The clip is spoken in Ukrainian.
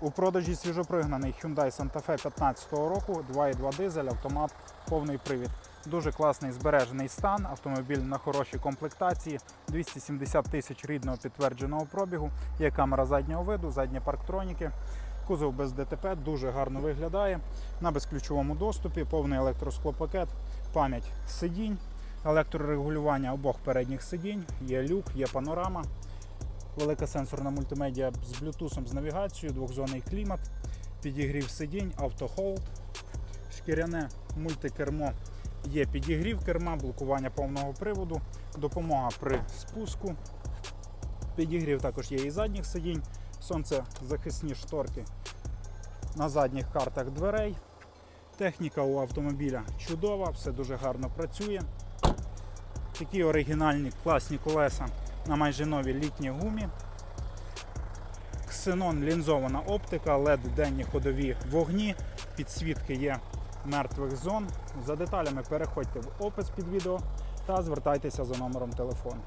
У продажі свіжопригнаний Hyundai Santa Fe 15 року, 2.2 дизель, автомат, повний привід. Дуже класний збережений стан, автомобіль на хорошій комплектації, 270 тисяч рідного підтвердженого пробігу, є камера заднього виду, задні парктроніки, кузов без ДТП, дуже гарно виглядає. На безключовому доступі, повний електросклопакет, пам'ять сидінь, електрорегулювання обох передніх сидінь, є люк, є панорама. Велика сенсорна мультимедіа з Bluetooth, з навігацією, двохзонний клімат, підігрів сидінь, автохолд, шкіряне мультикермо. Є підігрів керма, блокування повного приводу, допомога при спуску. Підігрів також є і задніх сидінь, сонцезахисні шторки на задніх картах дверей. Техніка у автомобіля чудова, все дуже гарно працює. Такі оригінальні класні колеса на майже новій літній гумі. Ксенон лінзована оптика, LED денні ходові вогні, підсвітки є мертвих зон. За деталями переходьте в опис під відео та звертайтеся за номером телефону.